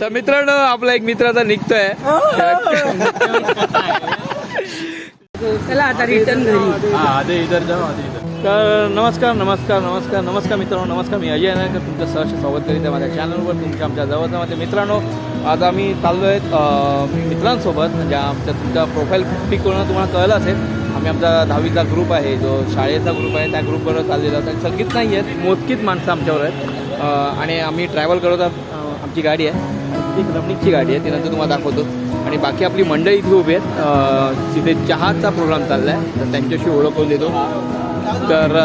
तर मित्रांनो आपला एक मित्र आता निघतोय. चला आता रिटर्न घरी. तर नमस्कार नमस्कार नमस्कार नमस्कार मित्रांनो नमस्कार. मी अजय नायकर तुमचं सहर्ष स्वागत करीत आहे माझ्या चॅनलवर तुमच्या आमच्या जवळच्या माझ्या म्हणजे मित्रांनो आज आम्ही चाललो आहेत मित्रांसोबत म्हणजे आमच्या तुमच्या प्रोफाईल पिक करून तुम्हाला कळलं असेल. आम्ही आमचा दहावीचा ग्रुप आहे जो शाळेचा ग्रुप आहे त्या ग्रुपवर चाललेला तर सगळीच नाही आहेत मोजकीत माणसं आमच्यावर आहेत. आणि आम्ही ट्रॅव्हल करत आहोत. आमची गाडी आहे. ती रमणीकची गाडी आहे ती नंतर तुम्हाला दाखवतो. आणि बाकी आपली मंडळी इथे उभी आहेत. जिथे तिथे चहाचा प्रोग्राम चालला आहे तर त्यांच्याशी ओळख करून देतो. तर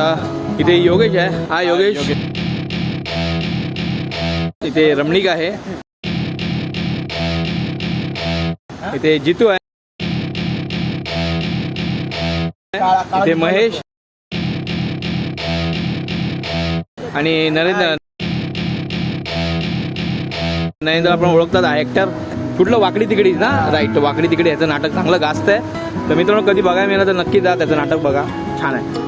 इथे योगेश आहे. हा योगेश. इथे रमणीक आहे. इथे जितू आहे. इथे महेश. आणि नरेंद्र. नरेंद्र आपण ओळखतात ॲक्टर कुठलं वाकडी तिकडी ना? राईट वाकडी तिकडी याचं नाटक चांगलं गाजत आहे तर मित्रांनो कधी बघायला मिळालं तर नक्की जा त्याचं नाटक बघा. छान आहे.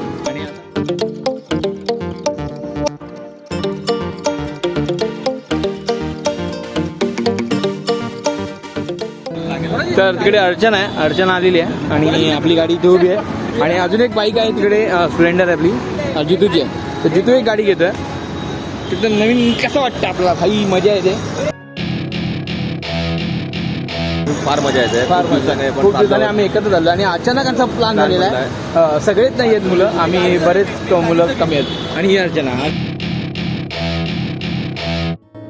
तर तिकडे अर्चना आहे. अर्चना आलेली आहे आणि आपली गाडी इथे उभी आहे. आणि अजून एक बाईक आहे तिकडे स्प्लेंडर आहे आपली. जितूची आहे. तर जितू एक गाडी घेतोय. तिथं नवीन कसं वाटतं आपल्याला? काही मजा येते? फार मजा येते. फार दिवसाने आपण खूप दिवसाने. आम्ही एकत्र झालो आणि अचानक आमचा प्लॅन झालेला आहे. सगळेच नाही आहेत मुलं. आम्ही बरेच मुलं कमी आहेत. आणि ही अर्चना.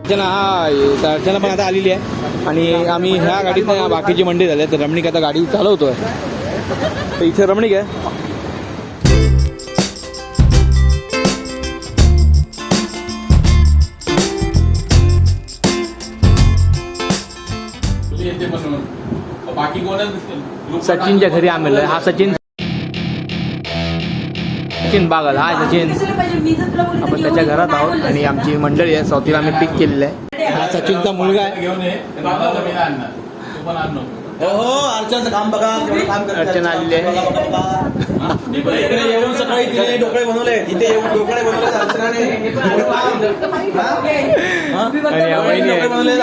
अर्चना हा तर अर्चना पण आता आलेली आहे. आणि आम्ही ह्या गाडीत बाकीची मंडळी झाली तर रमणीक आता गाडी चालवतोय. तर इथे रमणीक आहे. सचिनच्या घरी आम्ही हा सचिन सचिन बागल हा सचिन आपण त्याच्या घरात आहोत आणि आमची मंडळी आहे. सावतीला आम्ही पिक केलेलं आहे. हा सचिनचा मुलगा आहे. हो हो अर्चनाचं काम बघा. काम. अर्चना आलेली आहे. येऊन सकाळी तिने ढोकळे बनवले. इथे येऊन ढोकळे बनवले अर्चनाने. बनवले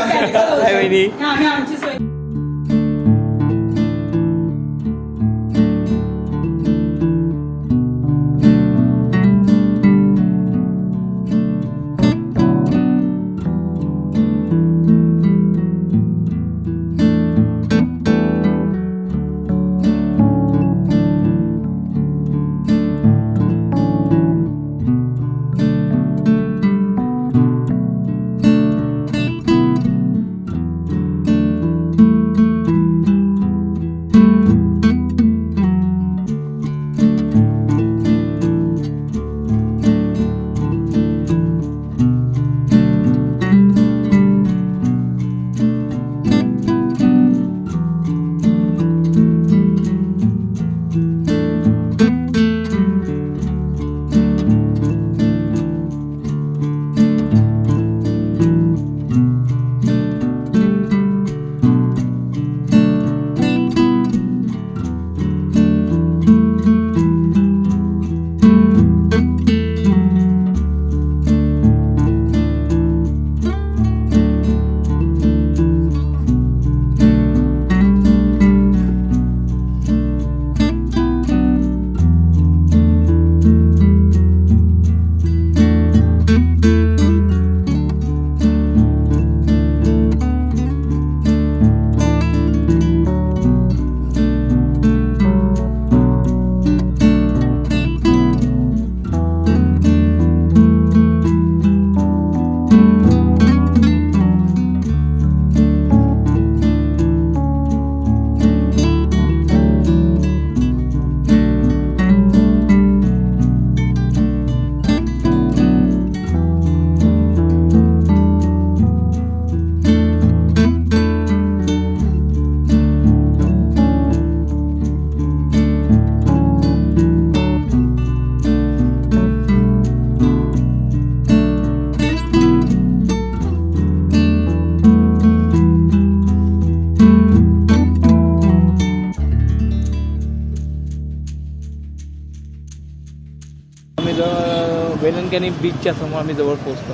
ठिकाणी बीचच्या समोर आम्ही जवळ पोचतो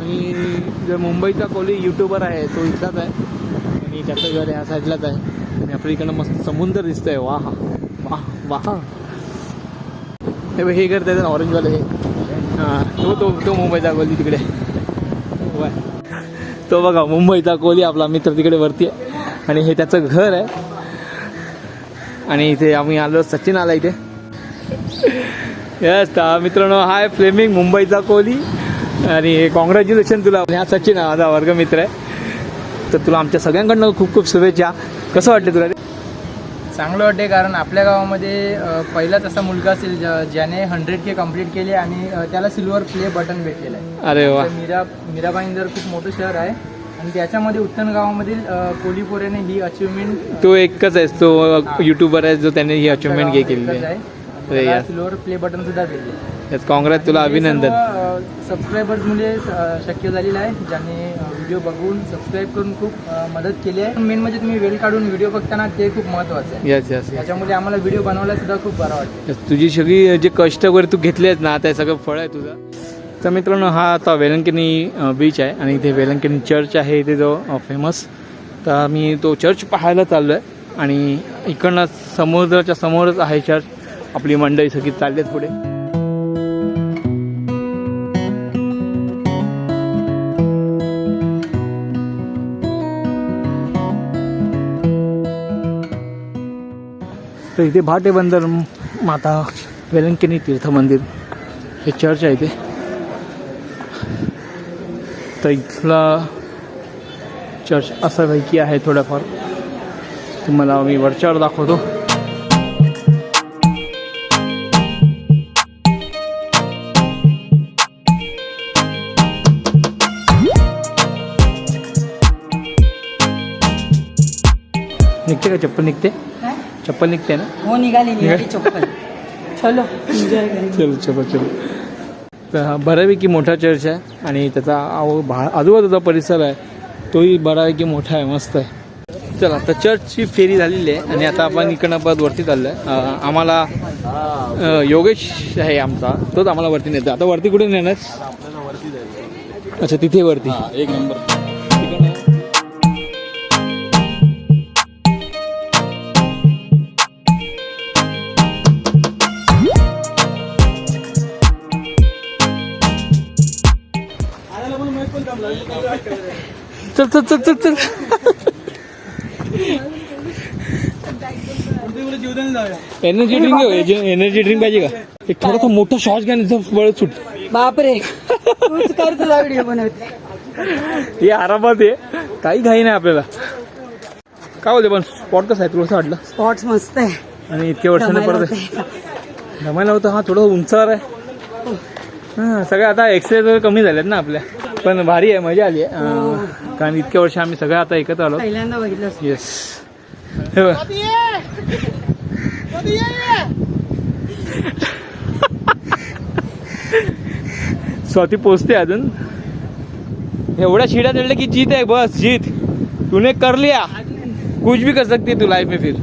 आणि जो मुंबईचा कोली यूट्यूबर आहे तो इथलाच आहे. आणि त्याचं घर ह्या साईडलाच आहे. आणि आपल्या इकडनं मस्त समुद्र दिसतंय. वाह वा वाह. हे बघ, हे घर त्याचं ऑरेंजवालं हे हां तो तो तो मुंबईचा कोली तिकडे. तो बघा मुंबईचा कोली आपला मित्र तिकडे वरती आहे. आणि हे त्याचं घर आहे. आणि इथे आम्ही आलो सचिन आला इथे. यस मित्रांनो हाय फ्लेमिंग मुंबईचा कोहली. आणि कॉंग्रॅच्युलेशन तुला. हा सचिन माझा वर्गमित्र आहे. तर तुला आमच्या सगळ्यांकडनं खूप खूप शुभेच्छा. कसं वाटते तुला? चांगलं वाटते कारण आपल्या गावामध्ये अ, पहिलाच असा मुलगा असेल ज्या- ज्याने हंड्रेड के कंप्लीट केले आणि त्याला सिल्वर प्ले बटन भेटलेलं आहे. अरे वा. मीरा मीरा भाईंदर खूप मोठं शहर आहे. आणि त्याच्यामध्ये उत्तन गावामधील कोलीपोरेने ही अचिव्हमेंट तो एकच आहे तो युट्यूबर आहे जो त्याने ही अचिव्हमेंट केलेली आहे. यार सिल्वर प्ले बटन सुद्धा भेटले यस कॉंग्रॅच तुला अभिनंदन. सबस्क्रायबर्स अ, शक्य झालेलं आहे ज्यांनी व्हिडिओ बघून सबस्क्राईब करून खूप अ, मदत केली आहे. मेन म्हणजे तुम्ही वेळ काढून व्हिडिओ बघताना ते खूप महत्त्वाचं आहे. यस यस त्याच्यामुळे आम्हाला व्हिडिओ बनवायला सुद्धा खूप बरं वाटतं. तुझी सगळी जे कष्ट वगैरे तू घेतले आहेत ना ते सगळं फळ आहे तुझं. तर मित्रांनो हा आता वेलंकनी बीच आहे आणि इथे वेलंकनी चर्च आहे इथे जो फेमस तर मी तो चर्च पाहायला चाललो आहे आणि इकडनं समुद्राच्या समोरच आहे चर्च आपली मंडळी सगळी चालली आहेत पुढे. तर इथे भाटे बंदर माता वेलंकिनी तीर्थ मंदिर हे चर्च आहे ते तर इथला चर्च असा पैकी आहे थोडंफार. तुम्हाला मी वरच्यावर दाखवतो. निघते का? चप्पल निघते? काय? चप्पल निघते ना? हो निघाली. निघाली चप्पल. चलो एन्जॉय चलो चलो चलो. तर हा बऱ्यापैकी मोठा चर्च आहे आणि त्याचा आव भा आजूबाजूचा परिसर आहे. तोही बऱ्यापैकी मोठा आहे मस्त आहे. चला तर चर्चची फेरी झालेली आहे आणि आता आपण इकडनं परत वरती चाललो आहे आम्हाला अ, योगेश आहे आमचा. तोच आम्हाला वरती नेतो आता वरती कुठे नेणार? अच्छा तिथे वरती. एक नंबर. चल चल चल चल चल. एनर्जी ड्रिंक एनर्जी ड्रिंक पाहिजे का? एक थोडासा मोठा शॉर्ट घ्या बळ सुट. बापरे. तूच कर तुझा व्हिडिओ बनवते. हे आरामात आहे. काही घाई नाही आपल्याला. काय बोलते पण स्पॉट कसं आहे? तुला असं वाटलं? स्पॉट्स मस्त आहे. आणि इतक्या वर्षांनी परत होते. जमायला होतं. हा थोडं उंचावर आहे. हां सगळं आता एक्सरेज वगैरे कमी झालेत ना आपल्या. पण भारी आहे मजा आली आहे. अं, कारण इतक्या वर्ष आम्ही सगळं आता एकत्र आलो. पहिल्यांदा बघितलं येस हे. स्वाती पोचते अजून. एवढ्या शिड्या चढल्या की जीत आहे बस जीत. तूने कर लिया. कुछ भी कर सकती है तू लाईफ में फिर.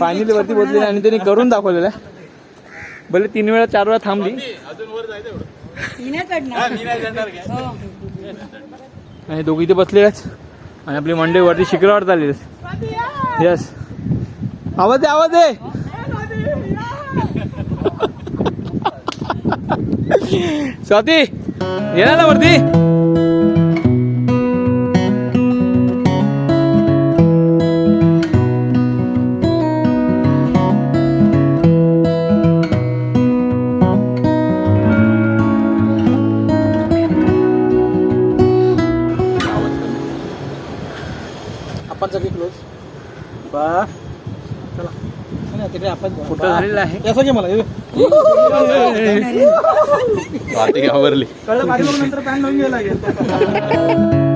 फायनली वरती पोचलेली आणि त्यांनी करून दाखवलेलं भले तीन वेळा चार वेळा थांबली. मी नाही चढणार हो. आणि दोघी इथे बसलेल्याच आणि आपली मंडई वरती शिखरावर चालली यस आवाज दे आवाज दे. स्वाती येणार ना वरती. फोटो झालेला आहे. कसं घे मला वाटे घाबरली कळलं? नंतर पॅन लावून गेला तबियत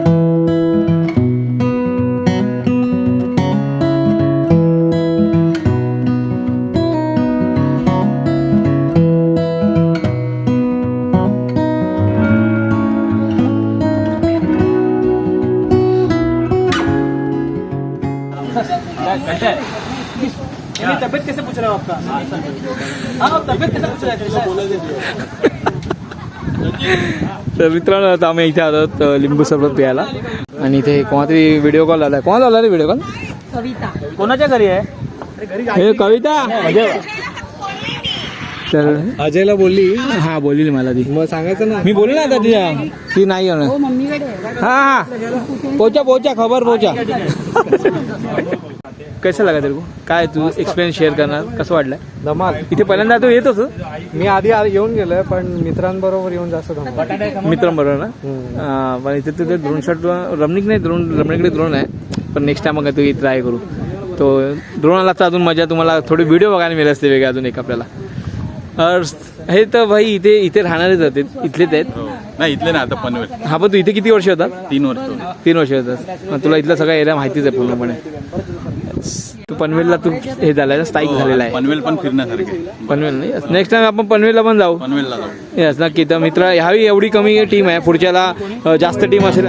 तर मित्रांनो आता आम्ही इथे आलो लिंबू सरबत प्यायला. आणि इथे कोणातरी व्हिडिओ कॉल आला कोणाला आला रे व्हिडिओ कॉल कविता. कोणाच्या घरी आहे? हे कविता. तर अजयला बोलली? हा बोलली मला ती. मग सांगायचं ना. मी बोललो ना आता तिला. ती नाही येणार. मम्मीकडे हा हा. पोचा पोचा खबर पोचा. कैसा लगा तेरे को काय तू एक्सपिरियन्स शेअर करणार? कसं वाटलंय धमाल. इथे पहिल्यांदा तू येत होतो? मी आधी येऊन गेलोय पण मित्रांबरोबर येऊन जास्त धमाल. मित्रांबरोबर ना? पण इथे तुझे ड्रोन शॉट रमणीक नाही ड्रोन रमणीकडे ड्रोन आहे. पण नेक्स्ट टाइम मग तू ट्राय करू. तो ड्रोनाला तर अजून मजा तुम्हाला थोडे व्हिडिओ बघायला मिळत असते वेगळे अजून एक आपल्याला. अर, हे तर भाई इथे इथे राहणारेच होते इथलेच आहेत. नाही इथले ना आता पनवेल. हा पण तू इथे किती वर्ष होता तीन वर्ष. तीन वर्ष मग तुला इथला सगळा एरिया माहितीच आहे पूर्णपणे. तू पनवेलला तू हे झालाय स्थायिक झालेला आहे. पनवेल पण फिरण्यासारखे पनवेल नाही? नेक्स्ट टाइम आपण पनवेलला पण जाऊ. पनवेलला जाऊ. येस नक्की. तर मित्र ह्यावी एवढी कमी टीम आहे. पुढच्याला जास्त टीम असेल.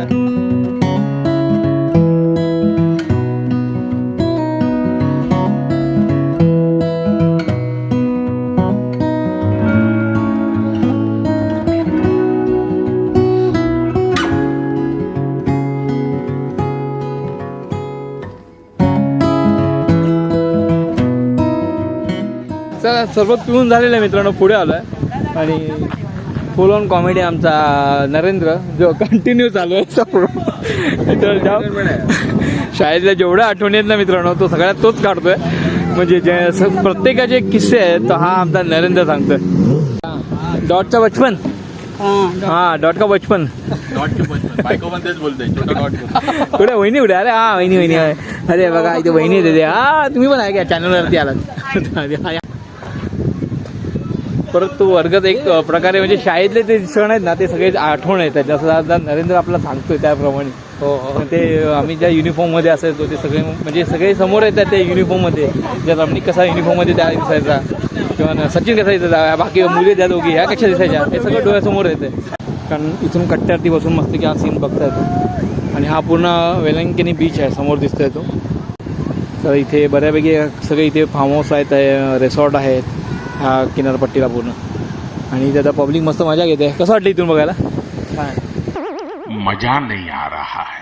चला सर्व पिऊन झालेलं आहे मित्रांनो पुढे आलो आहे आणि फुल ऑन कॉमेडी आमचा नरेंद्र जो कंटिन्यू चालू आहे शाळेतल्या जेवढ्या आठवणी आहेत ना मित्रांनो तो सगळ्यात तोच काढतोय. म्हणजे जे प्रत्येकाचे किस्से आहेत तो हा आमचा नरेंद्र सांगतोय. डॉटचा बचपन? हा डॉट का बचपन? कुठे? वहिनी कुठे? अरे हा वहिनी वहिनी अरे बघा इथे वहिनी येते हा तुम्ही पण आहे का चॅनलवरती आलात. परत तो वर्गात एक प्रकारे म्हणजे शाळेतले ते क्षण आहेत ना ते सगळे आठवण येतात जसं आता नरेंद्र आपल्याला सांगतोय त्याप्रमाणे. हो ते आम्ही ज्या युनिफॉर्ममध्ये असायचो ते सगळे म्हणजे सगळे समोर येतात त्या युनिफॉर्ममध्ये ज्या रमणीक कसा युनिफॉर्ममध्ये त्या दिसायचा किंवा सचिन कसा दिसायचा बाकी मुली त्या दोघी ह्या कशा दिसायच्या हे सगळं डोळ्यासमोर येते कारण इथून कट्ट्यावरती बसून मस्त की हा सीन बघता येतो आणि हा पूर्ण वेलंकिनी बीच आहे समोर दिसतोय तो. तर इथे बऱ्यापैकी सगळे इथे फार्म हाऊस आहेत रिसॉर्ट आहेत. ह्या किनारपट्टीला पूर्ण. आणि आता पब्लिक मस्त मजा घेते. कसं वाटलं इथून बघायला? मजा नहीं आ रहा है.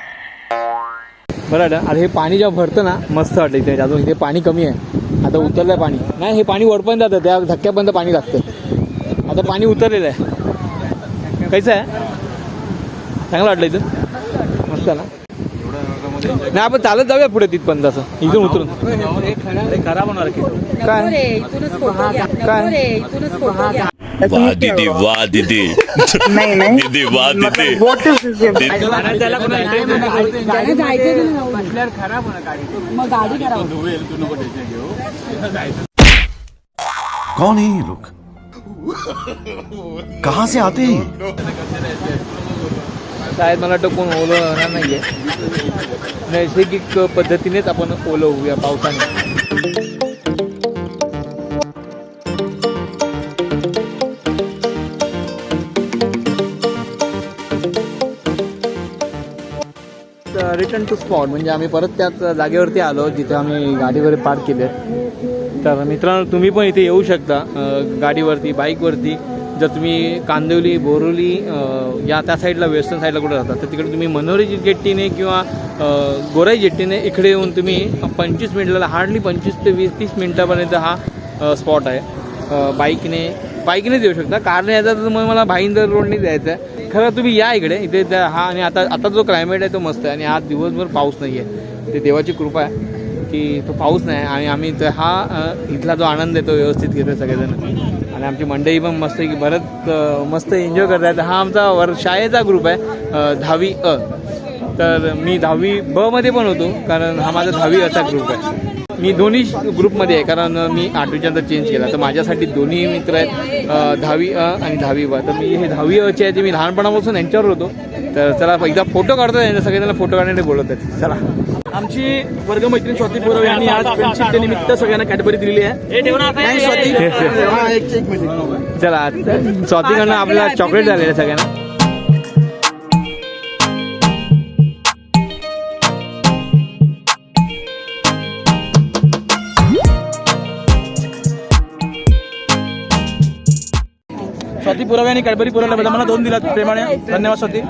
बरं वाटलं अरे हे पाणी जेव्हा भरतं ना मस्त वाटतं इथे. अजून इथे पाणी कमी आहे. आता उतरलं आहे पाणी. नाही हे पाणी वरपर्यंत जातं. त्या धक्क्यापर्यंत पाणी लागतं. आता पाणी उतरलेलं आहे. कैचं आहे? चांगलं वाटलं इथं मस्त ना? नाही आपण चालत जाऊया पुढे तिथपर्यंत असं. इथून उतरून. काय? काय? वाह दीदी वाह दीदी. दीदी वाह दीदी. त्याला जायचं मग गाडी करावं कौन है ये लोग? कहां से आते हैं? शाळेत मला वाटतं कोण ओलं होणार नाही आहे नैसर्गिक पद्धतीनेच आपण ओलं होऊया पावसाने रिटर्न टू स्पॉट म्हणजे आम्ही परत त्याच जागेवरती आलो जिथे आम्ही गाडी वगैरे पार्क केले. तर मित्रांनो तुम्ही पण इथे येऊ शकता गाडीवरती बाईकवरती जर तुम्ही कांदिवली बोरिवली या त्या साईडला वेस्टर्न साईडला कुठे राहता तर तिकडे तुम्ही मनोरी जेट्टीने किंवा गोराई जेट्टीने इकडे येऊन तुम्ही पंचवीस मिनिटाला हार्डली पंचवीस ते वीस तीस मिनिटापर्यंत हा स्पॉट आहे. बाईकने बाईकनेच येऊ शकता. कारने यायचा तर मग मला भाईंदर रोडने जायचं आहे खरं तुम्ही या इकडे इथे त्या हा आणि आता आता जो क्लायमेट आहे तो मस्त आहे आणि आज दिवसभर पाऊस नाही आहे ते देवाची कृपा आहे की तो पाऊस नाही आणि आम्ही हा इथला जो आनंद आहे तो व्यवस्थित घेतो सगळेजण. आणि आमची मंडळी पण मस्त की बरंच मस्त एन्जॉय करतात हा आमचा वर शाळेचा ग्रुप आहे दहावी अ. तर मी दहावी ब मध्ये पण होतो कारण हा माझा दहावी अचा ग्रुप आहे. मी दोन्ही ग्रुपमध्ये आहे कारण मी आठवीच्यानंतर चेंज केला. तर माझ्यासाठी दोन्ही मित्र आहेत दहावी अ आणि दहावी ब. तर मी हे दहावी अचे आहे ते मी लहानपणापासून यांच्यावर होतो. तर चला एकदा फोटो काढतो यांच्या सगळेजण फोटो काढण्यासाठी बोलत आहेत चला. आमची वर्गमैत्रीण स्वाती पुरव यांनी आज फ्रेंडशिप डे निमित्त सगळ्यांना कॅडबरी दिली आहे. स्वाती. चला स्वाती एक आपल्याला चॉकलेट झालेलं सगळ्यांना. स्वाती पुरावे आणि कॅडबरी पुरवल्याबद्दल मला दोन दिलात प्रेमाने. धन्यवाद स्वाती.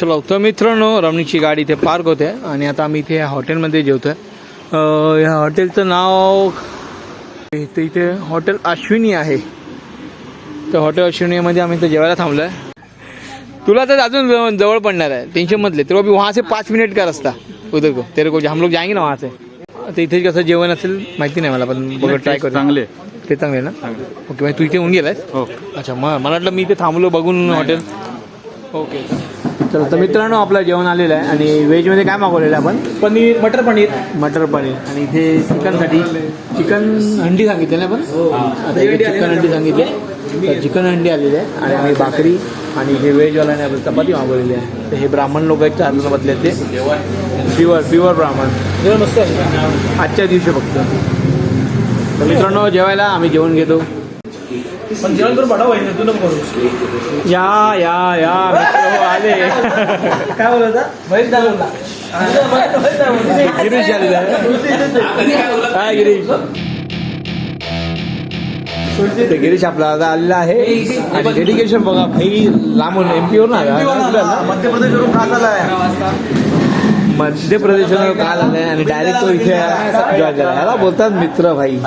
चलो तर मित्रांनो रमणीची गाडी इथे पार्क होते आणि आता आम्ही इथे या हॉटेलमध्ये जेवतोय. अं, या हॉटेलचं नाव इथे इथे हॉटेल अश्विनी आहे. तर हॉटेल अश्विनीमध्ये आम्ही इथे जेवायला थांबलोय. तुला तर अजून जवळ- पडणार आहे. टेन्शन मधले. तर वहाँ से पाच मिनिट का रस्ता? उधर को तेरे को हम लोग जाएंगे ना वहाँ से आता इथे कसं जेवण असेल माहिती नाही मला पण बघा ट्राय करू चांगले. ते चांगले ना? ओके म्हणजे तू इथे येऊन गेलाय हो. अच्छा मग मला वाटलं मी इथे थांबलो बघून हॉटेल. ओके चला तर मित्रांनो आपलं जेवण आलेलं आहे आणि व्हेजमध्ये काय मागवलेलं आहे आपण? पनीर मटर पनीर. मटर पनीर. आणि इथे चिकनसाठी चिकन हंडी सांगितली ना आपण? आता इथे चिकन हंडी सांगितली. तर चिकन हंडी आलेली आहे आणि आम्ही भाकरी आणि हे व्हेजवाल्याने आपण चपाती मागवलेली आहे. तर हे ब्राह्मण लोक आहेत चार जण बदले ते. प्युअर प्युअर ब्राह्मण. मस्त आजच्या दिवशी फक्त. तर मित्रांनो जेवायला आम्ही जेवण घेतो. पण जेवण करून तू नको करू. या या या मित्र आले. काय बोलत? महेश गिरीश आलेला आहे काय गिरीश. गिरीश आपला आता आलेला आहे. आणि डेडिकेशन बघा भाई लांबून एमपी वर ना मध्य प्रदेशवरून खास आलाय मध्य प्रदेशवर काल आलाय आणि डायरेक्ट तो इथे जॉईन झाला याला बोलतात मित्र भाई.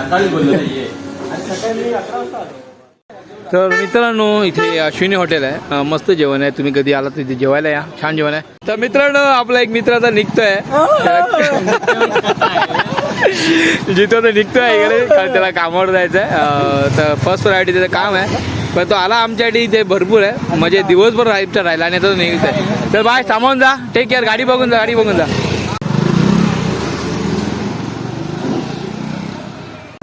तर मित्रांनो इथे अश्विनी हॉटेल आहे. मस्त जेवण आहे. तुम्ही कधी आलात तिथे जेवायला या. छान जेवण आहे. तर मित्रांनो आपला एक मित्र आता निघतोय. जिथं तो निघतोय इकडे. कारण त्याला कामावर जायचं आहे तर फर्स्ट प्रायोरिटी त्याचं काम आहे. पण तो आला आमच्यासाठी इथे भरपूर आहे. म्हणजे दिवसभर राहायचं राहिला आणि आता तो निघतोय. तर बाय सामावून जा. टेक केअर गाडी बघून जा गाडी बघून जा.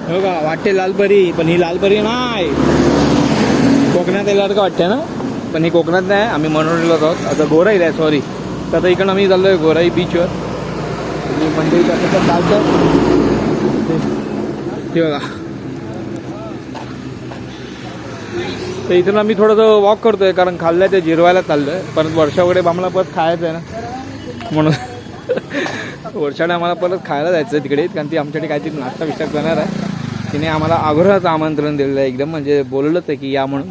हो का वाटते लालपरी पण ही लालपरी नाही. कोकणात येणार का वाटते ना? पण हे कोकणात नाही आम्ही मनोरंजलो आहोत आता गोराईला आहे सॉरी तर आता इकडं आम्ही चाललोय गोराई बीचवर मंदिर कसं चालतं बघा. तर इथून आम्ही थोडंसं वॉक करतोय कारण खाल्लंय ते जिरवायला आहे परत वर्षा वगैरे आम्हाला परत खायचं आहे ना. म्हणून वर्षाने आम्हाला परत खायला जायचं आहे तिकडे कारण ती आमच्याकडे काहीतरी नाश्ता विश्ता करणार आहे. तिने आम्हाला आग्रहाचं आमंत्रण दिलेलं आहे एकदम म्हणजे बोललंच आहे की या म्हणून.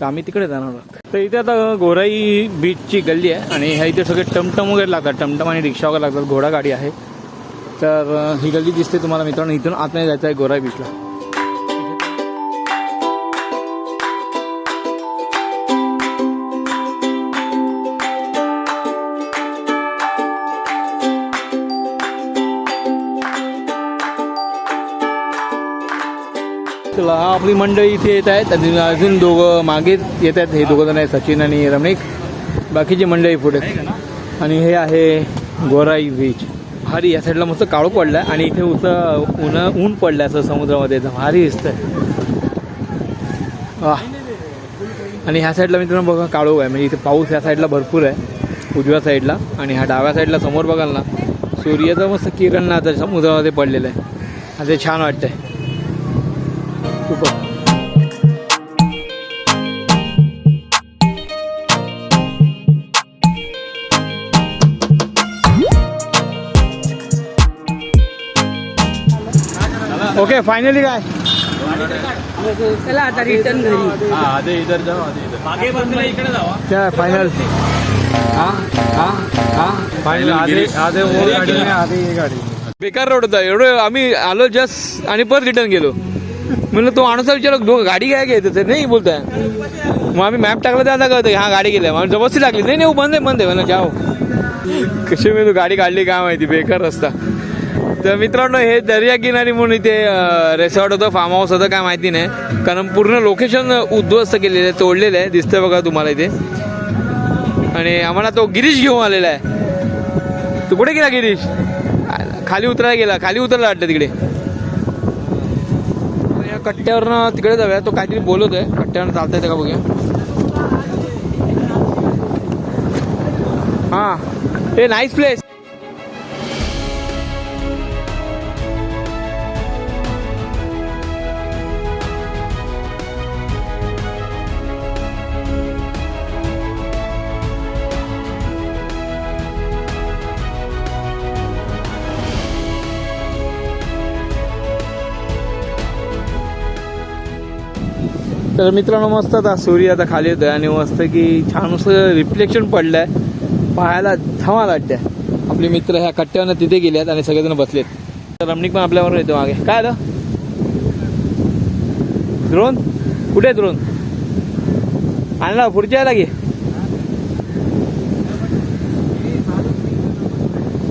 तर आम्ही तिकडे जाणार आहोत. तर इथे आता गोराई बीचची गल्ली आहे आणि ह्या इथे सगळे टमटम वगैरे लागतात. टमटम आणि रिक्षा वगैरे लागतात. घोडा गाडी आहे. तर ही गल्ली दिसते तुम्हाला मित्रांनो. इथून आत नाही जायचं आहे गोराई बीचला चला आपली मंडळी इथे येत आहेत. आणि अजून दोघं मागे येत आहेत. हे दोघं जण आहेत सचिन आणि रमणीक. बाकीची मंडळी पुढे. आणि हे आहे गोराई बीच भारी या साईडला मस्त काळू पडलाय. आणि इथे उच ऊन ऊन पडलं असं समुद्रामध्ये. एकदम भारी दिसतंय. वाह. आणि ह्या साईडला मित्रांनो बघा काळोख आहे. म्हणजे इथे पाऊस ह्या साईडला भरपूर आहे. उजव्या साईडला आणि ह्या डाव्या साईडला समोर बघाल ना सूर्याचं मस्त किरण ना आता समुद्रामध्ये पडलेलं आहे. आता ते छान वाटतंय. खूपच ओके फायनली काय चला आता रिटर्न घरी. हा आधे इधर जाओ आधे इधर. क्या फायनल हाँ हाँ हाँ. फायनल आधे आधे वो गाडी आधे ही गाडी. बेकार रोड होता. एवढं आम्ही आलो जस्ट आणि परत रिटर्न गेलो. म्हणलं तो माणूस विचारलं दो गाडी काय घ्यायचं ते? नाही बोलताय. मग आम्ही मॅप टाकला तर आता कळतं हा गाडी गेल्या. मग जबरदस्ती लागली. नाही नाही हो, बंद आहे बंद आहे. म्हणलं जाओ. कशी मी तू गाडी काढली काय माहिती बेकार रस्ता. तर मित्रांनो हे दर्या किनारी म्हणून इथे रेसॉर्ट होतं फार्म हाऊस होतं काय माहिती नाही. कारण पूर्ण लोकेशन उद्ध्वस्त केलेलं आहे तोडलेलं आहे. दिसतंय बघा तुम्हाला इथे. आणि आम्हाला तो गिरीश घेऊन आलेला आहे. तू कुठे गेला गिरीश? खाली उतरायला गेला. खाली उतरला वाटतं तिकडे. कट्ट्यावरनं तिकडे जाऊया. तो काहीतरी बोलत आहे कट्ट्यावरनं चालतंय ते का बघूया. हां. ए नाईस प्लेस तर मित्रांनो मस्त आता सूर्य आता खाली येतोय आणि मस्त की छान असं रिफ्लेक्शन पडलंय. पाहायला धमाल वाटते आपले मित्र ह्या कट्ट्यावरनं तिथे गेले आहेत आणि सगळेजण बसलेत. तर रमणीक पण आपल्याबरोबर येतो मागे. काय आलं द्रोण? कुठे आहे द्रोण? आणला पुढच्या यायला घे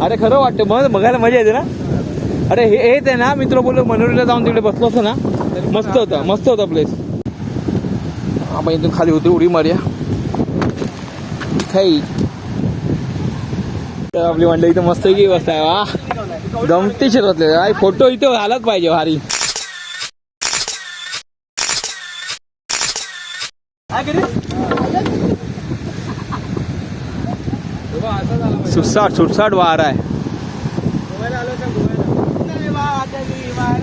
अरे खरं वाटतं मग बघायला मजा येते ना? अरे हे हेच आहे ना मित्र बोललो मनोरीला जाऊन तिकडे बसलो असतो ना? मस्त होता मस्त होता प्लेस आपण इथून खाली उतरू उडी मारूया. खाई. तर आपली मंडळी इथं मस्त की बसत. आहे वा. गमती शिरवतले काय फोटो इथे आलाच पाहिजे भारी. सुटसाट सुटसाट वार आहे.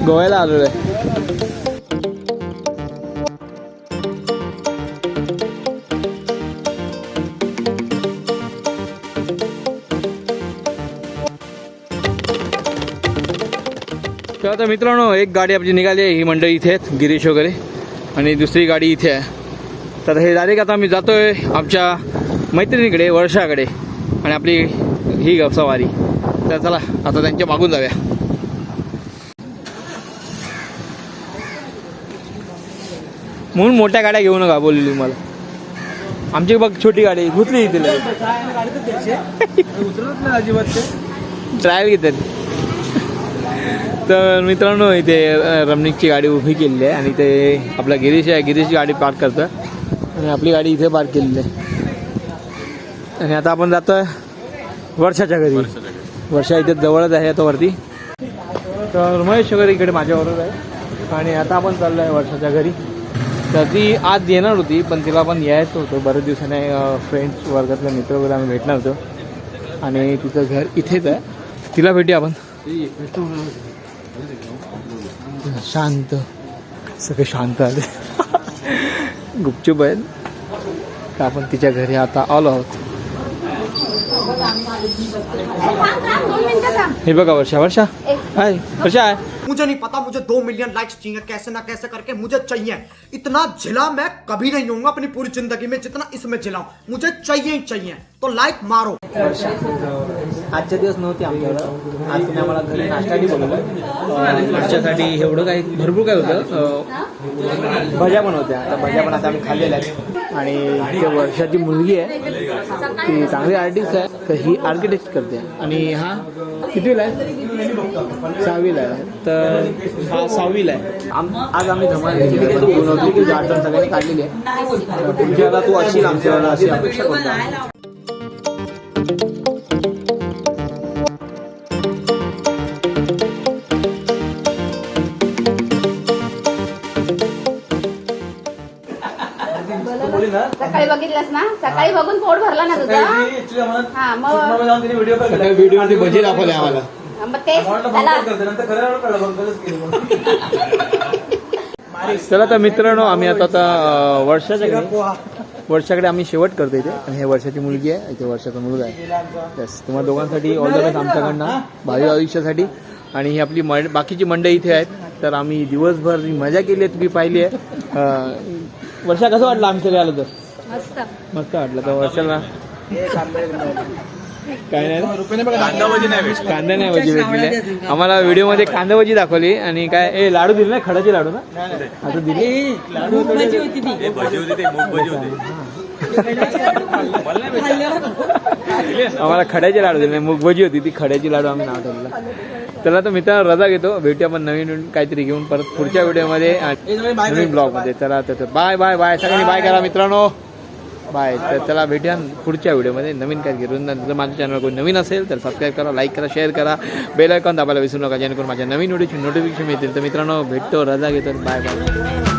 गोव्याला आलो आहे आता मित्रांनो एक गाडी आपली निघाली आहे ही मंडळी इथे आहेत गिरीश वगैरे. आणि दुसरी गाडी इथे आहे. तर हे डायरेक्ट आता आम्ही जातोय आमच्या मैत्रिणीकडे वर्षाकडे. आणि आपली ही ग- सवारी तर चला आता त्यांच्या मागून जाऊया. म्हणून मोठ्या गाड्या घेऊ नका बोलली मला आमची बघ छोटी गाडी घुतली तिला ट्रायल घेतात तर मित्रांनो इथे रमणीकची गाडी उभी केलेली आहे आणि ते आपला गिरीश आहे. गिरीशची गाडी पार्क करतं आणि आपली गाडी इथे पार्क केलेली आहे. आणि आता आपण जातोय वर्षाच्या घरी. वर्षा इथे जवळच आहे आता वरती. तर महेश वगैरे इकडे माझ्याबरोबर आहे. आणि आता आपण चाललो आहे वर्षाच्या घरी. तर ती आज येणार होती पण तिला पण यायचं होतं. बऱ्याच दिवसाने फ्रेंड्स वर्गातले मित्र वगैरे आम्ही भेटणार होतो. आणि तिचं घर इथेच आहे. तिला भेटूया आपण. शांत, सगळे शांत आले. गुपचूप आहेत. तर आपण तिच्या घरी आता आलो आहोत. हे बघा वर्षा वर्षा. हाय, वर्षा. आहे मुझे नहीं पता, मुझे दो मिलियन लाइक्स चाहिए। कैसे ना कैसे करके मुझे चाहिए। इतना झिला मैं कभी नहीं होऊँगा अपनी पूरी ज़िंदगी में जितना इसमें झिलाऊं मुझे चाहिए ही चाहिए। तो लाईक मारो. आजच्या दिवस नव्हते आमच्याकडं. आज तुम्ही आम्हाला घरी नाश्ताही बोलवलं. एवढं काही भरपूर काय होतं. भज्या पण होत्या. आता भज्या पण आता आम्ही खाल्लेल्या आहेत. आणि ते वर्षाची मुलगी आहे. ती चांगली आर्टिस्ट आहे. तर ही आर्किटेक्ट करते. आणि हा कितवीला आहे? सहावीला आहे. तर हा सहावीला आहे. आम आज आम्ही धमाल घेतली बनवली की आठवण सगळ्यांनी काढलेली आहे. तुमच्या तू अशी आमच्या अशी अपेक्षा करतो सकाळी बघितलंस ना? सकाळी बघून पोट भरला ना तुझा? हा मग व्हिडिओमध्ये भजी दाखवले आम्हाला. मग तेच त्याला चला. तर मित्रांनो आम्ही आता वर्षाच्या घरी. वर्षाकडे आम्ही शेवट करतो इथे. आणि हे वर्षाची मुलगी आहे इथे वर्षाचा मुलगा आहे. यस तुम्हाला दोघांसाठी ऑल द बेस्ट आमच्याकडनं भावी आयुष्यासाठी. आणि ही आपली मंड बाकीची मंडळी इथे आहेत. तर आम्ही दिवसभर जी मजा केली आहे तुम्ही पाहिली आहे. वर्षा कसं वाटलं आमच्या आलं तर? मस्त. मस्त वाटलं. तर वर्षाला काय नाही. कांदा नाही भेटला. कांदा नाही भजी भेटलेली आम्हाला व्हिडिओमध्ये कांदा भजी दाखवली आणि काय ए लाडू दिले ना खडाचे लाडू ना? आता दिले. भजी होती. ती. ते भजी होते ते मूग भजी होते. आम्हाला खड्याचे लाडू दिले मूग भजी होती ती खड्याची लाडू आम्ही नाव ठेवलं त्याला तर मित्रांनो रजा घेतो. भेटूया आपण नवीन नवीन काहीतरी घेऊन परत पुढच्या व्हिडिओमध्ये नवीन ब्लॉगमध्ये. चला तर बाय बाय बाय सगळ्यांनी बाय करा मित्रांनो. बाय. तर चला भेटूया पुढच्या व्हिडिओमध्ये. नवीन काय घेऊन जर माझ्या चॅनल कोणी नवीन असेल तर सबस्क्राईब करा लाईक करा शेअर करा. बेल आयकॉन दाबायला विसरू नका जेणेकरून माझ्या नवीन व्हिडिओची नोटिफिकेशन मिळतील. तर मित्रांनो भेटतो रजा घेतो. Bye bye